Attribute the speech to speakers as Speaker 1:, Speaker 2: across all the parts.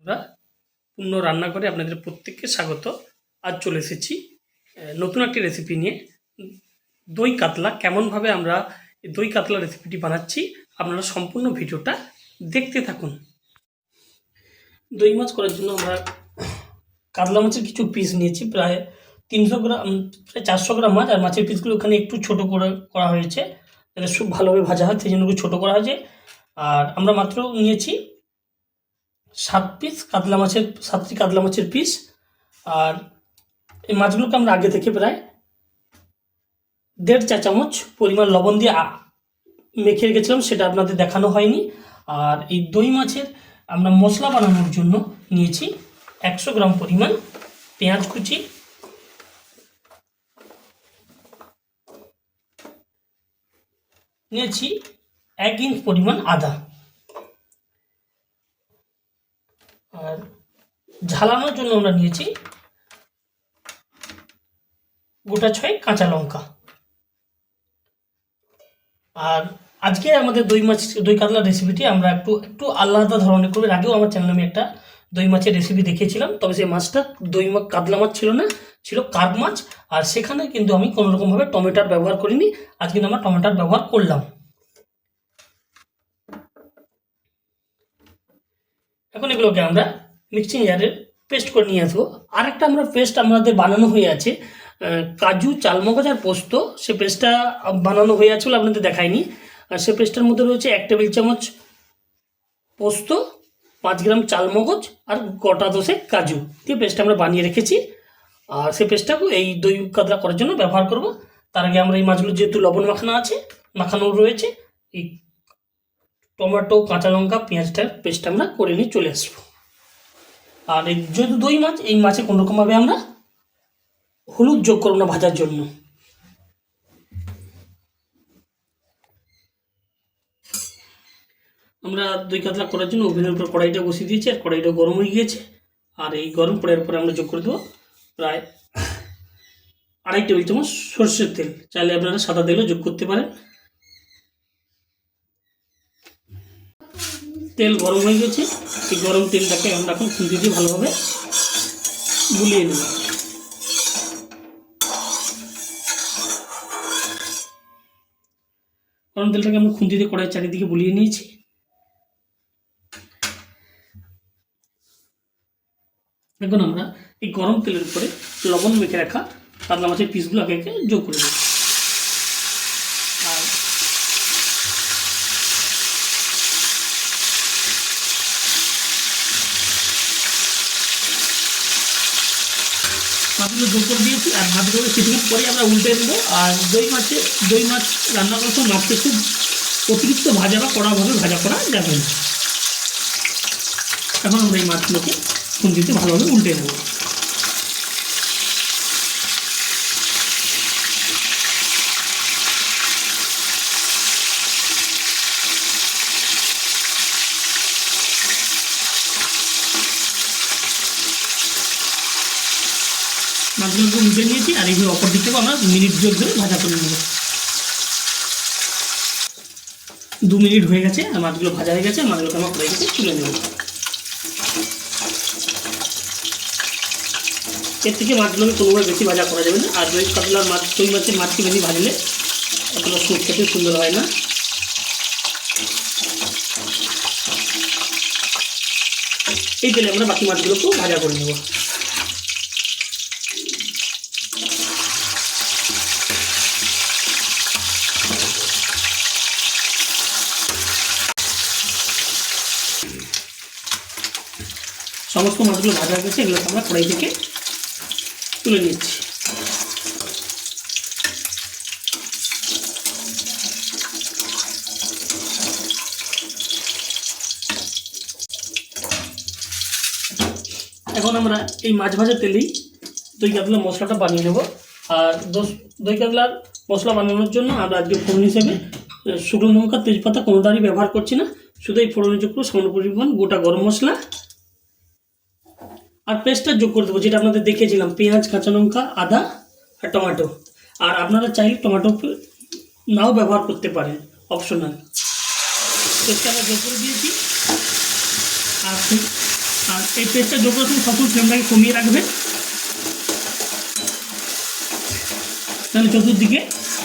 Speaker 1: আমরা পূর্ণ রান্না করে আপনাদের প্রত্যেককে স্বাগত। আজ চলে এসেছি নতুন একটি রেসিপি নিয়ে। দই কাতলা, কেমনভাবে আমরা দই কাতলা রেসিপিটি বানাচ্ছি, আপনারা সম্পূর্ণ ভিডিওটা দেখতে থাকুন। দই মাছ করার জন্য আমরা কাতলা মাছের কিছু পিস নিয়েছি, প্রায় তিনশো গ্রাম, প্রায় চারশো গ্রাম মাছ, আর মাছের পিসগুলো ওখানে একটু ছোট করে করা হয়েছে, যাতে খুব ভালোভাবে ভাজা হয়, সেই জন্য ছোটো করা হয়েছে। আর আমরা মাত্র নিয়েছি সাত পিস কাতলা মাছের, সাতটি কাতলা মাছের পিস আর এই মাছগুলোকে আমরা আগে থেকে প্রায় দেড় চা চামচ পরিমাণ লবণ দিয়ে মেখে রেখেছিলাম, সেটা আপনাদের দেখানো হয়নি। আর এই দই মাছের আমরা মশলা বানানোর জন্য নিয়েছি একশো গ্রাম পরিমাণ পেঁয়াজ কুচি। নিয়েছি এক ইঞ্চ পরিমাণ আদা। আর ঝালানোর জন্য আমরা নিয়েছি গোটা ছয় কাঁচা লঙ্কা। আর আজকে আমাদের দই মাছ, দই কাতলা রেসিপিটি আমরা একটু একটু আলাদা ধরনের করব আগেও আমার চ্যানেলে আমি একটা দই মাছের রেসিপি দেখিয়েছিলাম, তবে সেই মাছটা দই মাছ কাতলা মাছ ছিল না, ছিল কার্প মাছ, আর সেখানে কিন্তু আমি কোনো রকমভাবে টমেটোর ব্যবহার করিনি, আজকে কিন্তু আমরা টমেটোর ব্যবহার করলাম। এখন এগুলোকে আমরা মিক্সিং জারে পেস্ট করে নিয়ে আসব। আরেকটা আমরা পেস্ট আমাদের বানানো হয়ে আছে কাজু, চালমগজ আর পোস্ত। সে পেস্টটা বানানো হয়ে আছে বলে আপনাদের দেখায়নি আর সে পেস্টের মধ্যে রয়েছে এক টেবিল চামচ পোস্ত, পাঁচ গ্রাম চালমগজ আর গোটা দোষে কাজু দিয়ে পেস্টটা আমরা বানিয়ে রেখেছি। আর সে পেস্টটাকে এই দই কাতলা করার জন্য ব্যবহার করব। তার আগে আমরা এই মাছগুলো যেহেতু লবণ মাখানো আছে মাখানো রয়েছে, এই টমেটো, কাঁচা লঙ্কা, পেঁয়াজটার পেস্ট আমরা করে নিয়ে চলে আসব। আর এই যেহেতু দই মাছ, এই মাছে কোনোরকমভাবে আমরা হলুদ যোগ করব না ভাজার জন্য। আমরা দই কাতলা করার জন্য ওভেনের উপর কড়াইটা বসিয়ে দিয়েছি, আর কড়াইটা গরম হয়ে গিয়েছে। আর এই গরম কড়াইয়ের পরে আমরা যোগ করে দেবো প্রায় আড়াই টেবিল চামচ সর্ষের তেল। চাইলে আপনারা সাদা তেলও যোগ করতে পারেন। তেল গরম হয়ে গেছে। এই গরম তেলটাকে আমরা এখন খুন্তি দিয়ে ভালোভাবে গুলিয়ে নেব। গরম তেলটাকে আমরা খুন্তি দিয়ে কড়াই চারিদিকে বুলিয়ে নিয়েছি। এখন আমরা এই গরম তেলের উপরে লবণ মেখে রাখা কাতলা মাছের পিসগুলো আগে যোগ করে দেব মাছগুলো জোর করে দিয়েছি, আর মাছগুলো কিছুক্ষণ পরে আমরা উল্টে দেবো আর দই মাছে, দই মাছ রান্না করার সময় মাছকে খুব অতিরিক্ত ভাজা বা কড়াভাবে ভাজা করা যাবে না। এখন আমরা এই মাছগুলোকে খুন্তিতে ভালোভাবে উল্টে নেব। মাছগুলোকে উল্টে নিয়েছি, আর এইভাবে অপর দিক থেকে আমরা মিনিট যোগ ধরে ভাজা করে নেব। দু মিনিট হয়ে গেছে, আর মাছগুলো ভাজা হয়ে গেছে, মাছগুলোকে আমরা কড়াই থেকে তুলে নেব। এর থেকে মাছগুলোকে কোনোভাবে বেশি ভাজা করা যাবে না, আর দই কাতলার মাছ দই মাছের মাছকে বেশি ভাজলে এতটা সুপ খেতে সুন্দর হয় না। এই তেলে আমরা বাকি মাছগুলোকেও ভাজা করে নেব। সমস্ত মাছগুলো ভাজা হয়ে গেছে, এগুলোকে আমরা কড়াই থেকে তুলে নিচ্ছি। এখন আমরা এই মাছ ভাজা তেলেই দই কাতলা মশলাটা বানিয়ে নেব। আর দই কাতলার মশলা বানানোর জন্য আমরা আজকে ফোড়ন হিসেবে শুকনো লঙ্কা, তেজপাতা কোনোটারই ব্যবহার করছি না। শুধু এই ফোড়নের করে সামান্য পরিমাণ গোটা গরম মশলা আর পেস্টটা যোগ করে দেবো, যেটা আপনাদের দেখিয়েছিলাম, পেঁয়াজ, কাঁচা লঙ্কা, আদা আর টমেটো। আর আপনারা চাইলে টমেটো নাও ব্যবহার করতে পারেন অপশনাল পেস্টটা আমরা যোগ করে দিয়েছি। আর আর এই পেস্টটা যোগ করার সময় সবসময় ফ্লেমটাকে কমিয়ে রাখবেন তাহলে চতুর্দিকে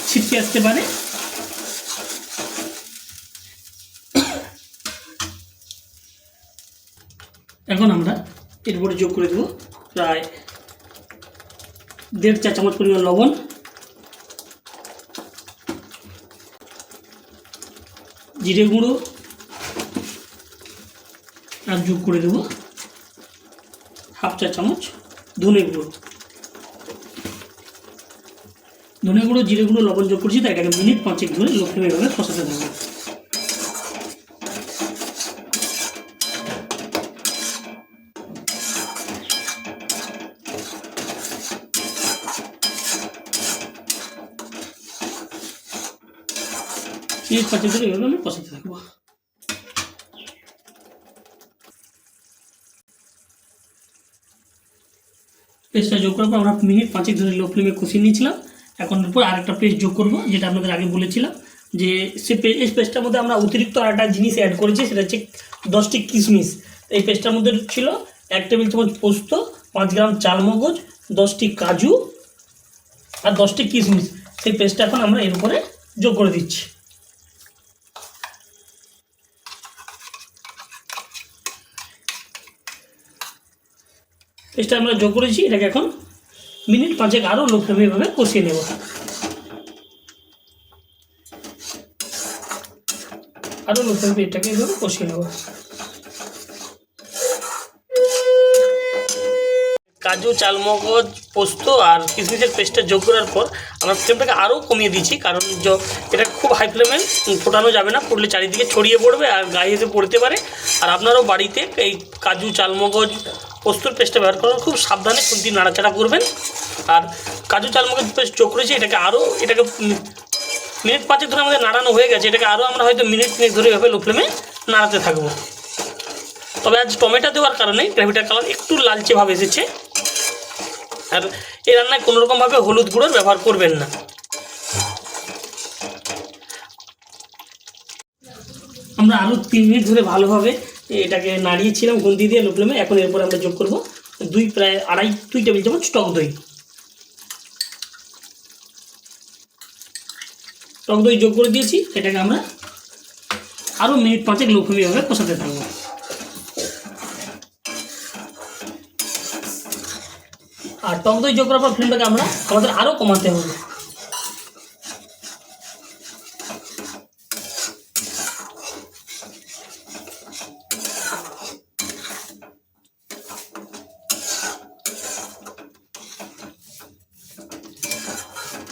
Speaker 1: ছিটকে আসতে পারে। এখন আমরা এরপরে যোগ করে দেবো প্রায় দেড় চা চামচ পরিমাণ লবণ। জিরে গুঁড়ো আর যোগ করে দেবো হাফ চা চামচ ধনে গুঁড়ো। ধনে গুঁড়ো, জিরে গুঁড়ো, লবণ যোগ করছি, তাই এটাকে মিনিট পাঁচেক ধরে লো, ফ্লেমে এভাবে কষাতে থাকবে। মিনিট পাঁচেক ধরে এভাবে আমি কষাতে থাকব। পেস্টটা যোগ করার পর আমরা মিনিট পাঁচেক ধরে লো ফ্লেমে কষিয়ে নিয়েছিলাম। এখন এরপর আরেকটা পেস্ট যোগ করব, যেটা আপনাদের আগে বলেছিলাম, যে সে এই পেস্টটার মধ্যে আমরা অতিরিক্ত আরেকটা জিনিস অ্যাড করেছি, সেটা হচ্ছে দশটি কিশমিশ। এই পেস্টটার মধ্যে ছিল এক টেবিল চামচ পোস্ত, পাঁচ গ্রাম চালমগজ দশটি কাজু আর দশটি কিশমিশ। সেই পেস্টটা এখন আমরা এর উপরে যোগ করে দিচ্ছি। পেস্টটা আমরা যোগ করেছি, এটাকে এখন মিনিট পাঁচেক আরও লো ফ্লেমে কষিয়ে নেব। আরও লো ফ্লেমে এটাকে এভাবে কষিয়ে নেব। কাজু, চালমগজ, পোস্ত আর কিশমিশের পেস্টটা যোগ করার পর আমরা ফ্লেমটাকে আরও কমিয়ে দিচ্ছি, কারণ এটা খুব হাই ফ্লেমে ফোটানো যাবে না, ফুটলে চারিদিকে ছড়িয়ে পড়বে আর গায়ে এসে পড়তে পারে। আর আপনারাও বাড়িতে এই কাজু, চালমগজ পোস্তর পেস্টটা ব্যবহার করার খুব সাবধানে খুন্তি নাড়াচাড়া করবেন। আর কাজু চালমগজ পেস্ট চোখ করেছি এটাকে আরও এটাকে মিনিট পাঁচেক ধরে আমাদের নাড়ানো হয়ে গেছে। এটাকে আরও আমরা হয়তো মিনিট মিনিট ধরে এভাবে লো ফ্লেমে নাড়াতে থাকব। তবে আজ টমেটো দেওয়ার কারণে গ্রেভিটার কালার একটু লালচে ভাব এসেছে। আর এই রান্নায় কোনো রকমভাবে হলুদ গুঁড়োর ব্যবহার করবেন না। আমরা আরও তিন মিনিট ধরে ভালোভাবে এটাকে নাড়িয়েছিলাম গুন্দি দিয়ে লোকলেমে এখন এরপর আমরা যোগ করব। দুই প্রায় আড়াই, দুই টেবিল চামচ টক দই। টক দই যোগ করে দিয়েছি। এটাকে আমরা আরও মিনিট পাঁচেক লোকমিভাবে কষাতে থাকব। আর টক দই যোগ করার পর ফ্লেমটাকে আমরা আমাদের আরও কমাতে হবে।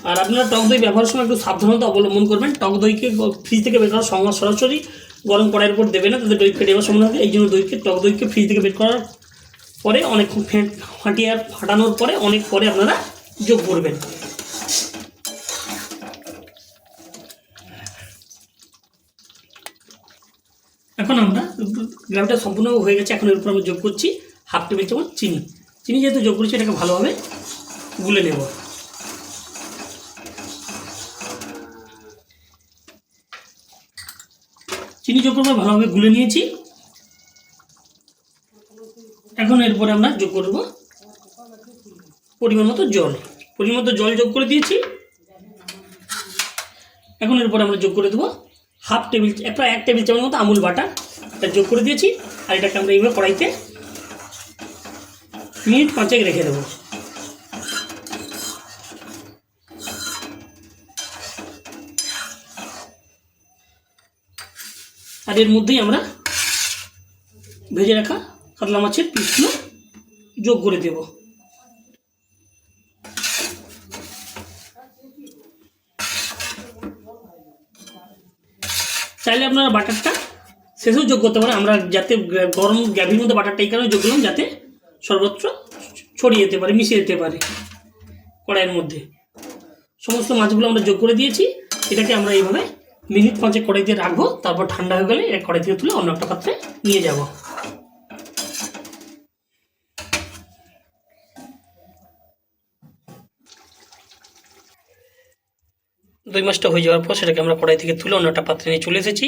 Speaker 1: আর আপনারা টক দই ব্যবহারের সময় একটু সাবধানতা অবলম্বন করবেন। টক দইকে ফ্রিজ থেকে বের করার সঙ্গে সরাসরি গরম কড়াইয়ের উপর দেবে না তাদের দই ফেটে যাওয়ার সম্ভাবনা থাকে। এই জন্য দইকে, টক দইকে ফ্রিজ থেকে বের করার পরে অনেক ফেট ফাটিয়ে ফাটানোর পরে অনেক পরে আপনারা যোগ করবেন। এখন আমরা গ্রামটা সম্পূর্ণ হয়ে গেছে, এখন এর উপর আমরা যোগ করছি হাফ টেবিল চামচ চিনি। চিনি যেহেতু যোগ করেছি, এটাকে ভালোভাবে গুলে নেব। চিনি যোগ করে ভালোভাবে গুলে নিয়েছি। এখন এরপরে আমরা যোগ করব পরিমাণ মতো জল। পরিমাণ মতো জল যোগ করে দিয়েছি। এখন এরপরে আমরা যোগ করে দেবো হাফ টেবিল প্রায় এক টেবিল চামচ মতো আমুল বাটার এটা যোগ করে দিয়েছি, আর এটাকে আমরা এইভাবে কড়াইতে মিনিট পাঁচেক রেখে দেবো। আর এর মধ্যেই আমরা ভেজে রাখা কাতলা মাছের পিসগুলো যোগ করে দেব। চাইলে আপনারা বাটারটা শেষেও যোগ করতে পারেন। আমরা যাতে গরম গ্যাভির মধ্যে বাটারটা এই কারণে যোগ করলাম যাতে সর্বত্র ছড়িয়ে যেতে পারে মিশিয়ে যেতে পারে কড়াইয়ের মধ্যে। সমস্ত মাছগুলো আমরা যোগ করে দিয়েছি। এটাকে আমরা এইভাবে মিনিট পাঁচে কড়াই দিয়ে রাখব, তারপর ঠান্ডা হয়ে গেলে এটা কড়াই থেকে তুলে অন্য একটা পাত্রে নিয়ে যাব। দই মাছটা হয়ে যাওয়ার পর সেটাকে আমরা কড়াই থেকে তুলে অন্য একটা পাত্রে নিয়ে চলে এসেছি।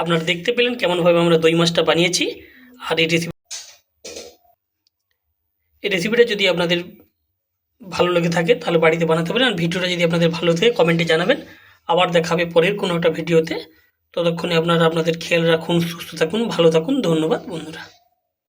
Speaker 1: আপনারা দেখতে পেলেন কেমনভাবে আমরা দই মাছটা বানিয়েছি। আর এই রেসিপি এই রেসিপিটা যদি আপনাদের ভালো লেগে থাকে, তাহলে বাড়িতে বানাতে পারেন। আর ভিডিওটা যদি আপনাদের ভালো থাকে কমেন্টে জানাবেন। আবার দেখাবে পরের কোনো একটা ভিডিওতে। ততক্ষণে আপনারা আপনাদের খেয়াল রাখুন, সুস্থ থাকুন, ভালো থাকুন। ধন্যবাদ, বন্ধুরা।